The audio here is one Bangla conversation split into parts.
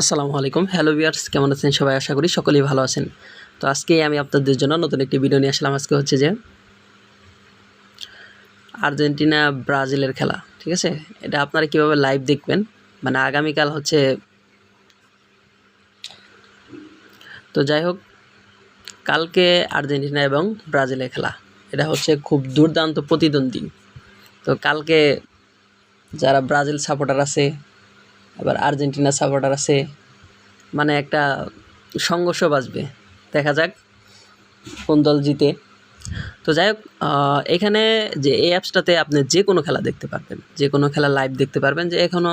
আসসালামু আলাইকুম। হ্যালো ভিউয়ার্স কেমন আছেন সবাই? আশা করি সকলেই ভালো আছেন। তো আজকে আমি আপনাদের জন্য নতুন একটি ভিডিও নিয়ে আসলাম। আজকে হচ্ছে যে আর্জেন্টিনা ব্রাজিলের খেলা, ঠিক আছে? এটা আপনারা কীভাবে লাইভ দেখবেন? মানে আগামীকাল হচ্ছে তো যাই হোক, কালকে আর্জেন্টিনা এবং ব্রাজিলের খেলা। এটা হচ্ছে খুব দুর্দান্ত প্রতিদ্বন্দ্বী। তো কালকে যারা ব্রাজিল সাপোর্টার আছে আবার আর্জেন্টিনা সাপোর্টার আছে। মানে একটা সংঘর্ষ বাজবে। দেখা যাক কোন দল জিতে। তো যাই হোক এখানে যে এই অ্যাপসটাতে আপনি যে কোনো খেলা দেখতে পারবেন। যে কোনো খেলা লাইভ দেখতে পারবেন যে এখনও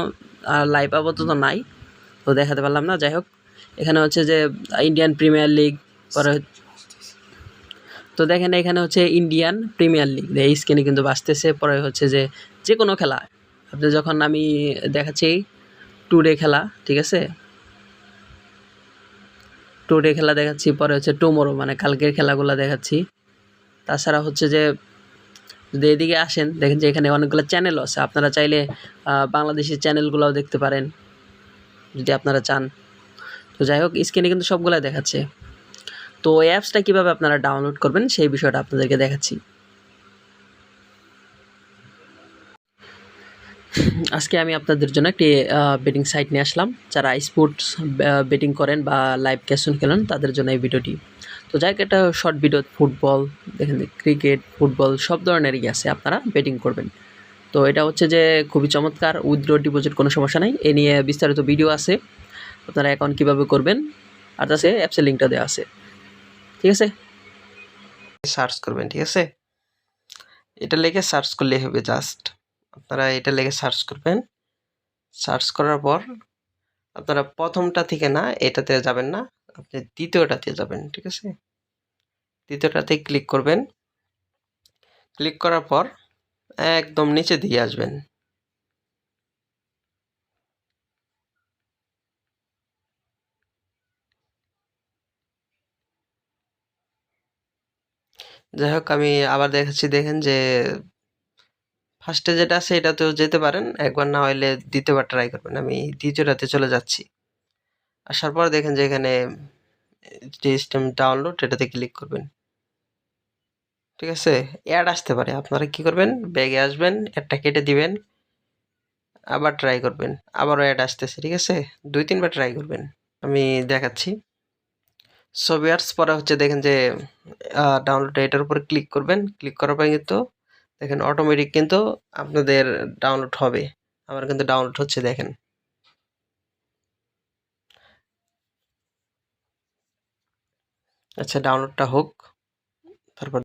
লাইভ আপাতত নাই। তো দেখাতে পারলাম না। যাই হোক, এখানে হচ্ছে যে ইন্ডিয়ান প্রিমিয়ার লিগ পরে তো দেখেন এখানে হচ্ছে ইন্ডিয়ান প্রিমিয়ার লিগ এই স্ক্রিনে কিন্তু বাঁচতেছে পরে হচ্ছে যে যে কোনো খেলা। আপনি যখন আমি দেখাচ্ছি টুডে খেলা ঠিক আছে? টুডে খেলা দেখাচ্ছি পরে হচ্ছে টুমোরো মানে কালকের খেলাগুলো দেখাচ্ছি। তাছাড়া হচ্ছে যে যদি এদিকে আসেন দেখেন যে এখানে অনেকগুলো চ্যানেলও আছে আপনারা চাইলে আহ, বাংলাদেশি চ্যানেলগুলোও দেখতে পারেন যদি আপনারা চান। তো যাই হোক স্ক্রিনে কিন্তু সবগুলাই দেখাচ্ছে। তো এই অ্যাপসটা কীভাবে আপনারা ডাউনলোড করবেন সেই বিষয়টা আপনাদেরকে দেখাচ্ছি। আজকে আমি আপনাদের জন্য একটি বেটিং সাইট নিয়ে আসলাম। যারা স্পোর্টস বেটিং করেন বা লাইভ ক্যাশন খেলেন, তাদের জন্য এই ভিডিওটি। তো যাই একটা শর্ট ভিডিও ফুটবল দেখেন ক্রিকেট ফুটবল সব ধরনেরই আছে আপনারা বেটিং করবেন। তো এটা হচ্ছে যে খুবই চমৎকার, উইথড্র ডিপোজিট কোনো সমস্যা নাই। এ নিয়ে বিস্তারিত ভিডিও আছে, আপনারা অ্যাকাউন্ট কীভাবে করবেন, আর তাছে অ্যাপসের লিঙ্কটা দেওয়া আছে। ঠিক আছে? সার্চ করবেন, ঠিক আছে? এটা লিখে সার্চ করলেই হবে জাস্ট আপনারা এটা লেগে সার্চ করবেন। সার্চ করার পর আপনারা প্রথমটা থেকে না এটাতে যাবেন না, আপনি দ্বিতীয়টাতে যাবেন, ঠিক আছে? দ্বিতীয়টাতে ক্লিক করবেন। ক্লিক করার পর একদম নিচে দিয়ে আসবেন। যাই হোক, আমি আবার দেখাচ্ছি, দেখেন যে ফার্স্টে যেটা আছে এটাতেও যেতে পারেন, একবার না হইলে দ্বিতীয়বার ট্রাই করবেন। আমি দ্বিতীয়টাতে চলে যাচ্ছি। আসার পর দেখেন যে এখানে সিস্টেম ডাউনলোড এটাতে ক্লিক করবেন। ঠিক আছে? অ্যাড আসতে পারে। আপনারা কি করবেন? ব্যাগে আসবেন অ্যাডটা কেটে দিবেন, আবার ট্রাই করবেন। আবারও অ্যাড আসতেছে, ঠিক আছে? দুই, তিনবার ট্রাই করবেন। আমি দেখাচ্ছি। সফটওয়্যার্স পরে হচ্ছে দেখেন যে ডাউনলোড এটার উপরে ক্লিক করবেন। ক্লিক করার পরে কিন্তু দেখেন অটোমেটিক কিন্তু আপনাদের ডাউনলোড হবে। আমার কিন্তু ডাউনলোড হচ্ছে দেখেন। আচ্ছা ডাউনলোডটা হোক। তারপর